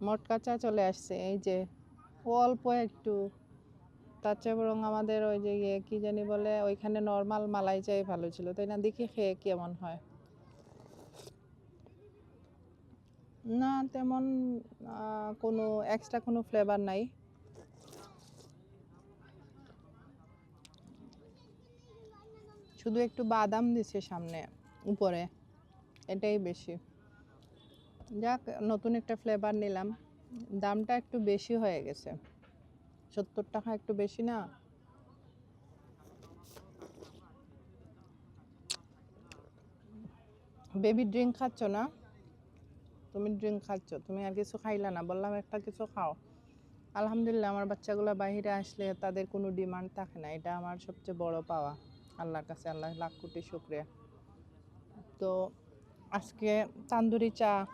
মটকা চা চলে আসছে, এই যে অল্প একটু। তার চেয়ে বরং আমাদের ওই যে ইয়ে কী জানি বলে, ওইখানে নর্মাল মালাই চাই ভালো ছিল, তাই না? দেখি খেয়ে কেমন হয়। না, তেমন কোনো এক্সট্রা কোনো ফ্লেভার নাই। শুধু একটু বাদাম দিছে সামনে, উপরে। এটাই বেশি। যাক, নতুন একটা ফ্লেভার নিলাম। দামটা একটু বেশি হয়ে গেছে। সত্তর টাকা একটু বেশি না? বেবি ড্রিঙ্ক খাচ্ছ না? তুমি ড্রিঙ্ক খাচ্ছ, তুমি আর কিছু খাইলা না? বললাম, একটা কিছু খাও। আলহামদুলিল্লাহ, আমার বাচ্চাগুলো বাইরে আসলে তাদের কোনো ডিমান্ড থাকে না। এটা আমার সবচেয়ে বড় পাওয়া। আল্লাহর কাছে আল্লাহ লাখ কোটি শুক্রিয়া। তো আজকে তান্দুরি চা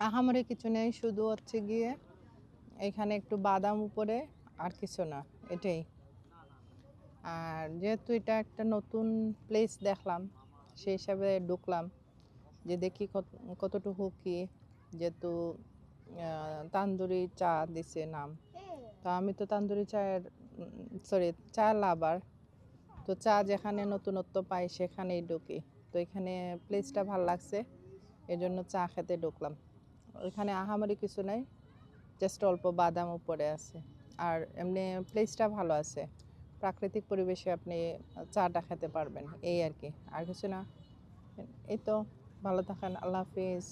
আহামরি কিছু নেই, শুধু হচ্ছে গিয়ে এখানে একটু বাদাম উপরে আর কিছু না, এটাই। আর যেহেতু এটা একটা নতুন প্লেস দেখলাম, সেই হিসাবে ঢুকলাম যে দেখি কত, কতটুকু কি যেহেতু তান্দুরি চা দিছে নাম। তো আমি তো তান্দুরি চায়ের সরি চা লাভার তো চা যেখানে নতুনত্ব পাই সেখানেই ঢুকি। তো এখানে প্লেসটা ভালো লাগছে, এজন্য চা খেতে ঢুকলাম। ওইখানে আহামারি কিছু নাই জাস্ট অল্প বাদাম উপরে আছে। আর এমনি প্লেসটা ভালো আছে। প্রাকৃতিক পরিবেশে আপনি চাটা খেতে পারবেন, এই আর কি। আর কিছু না। এই তো, ভালো থাকেন, আল্লাহ হাফিজ।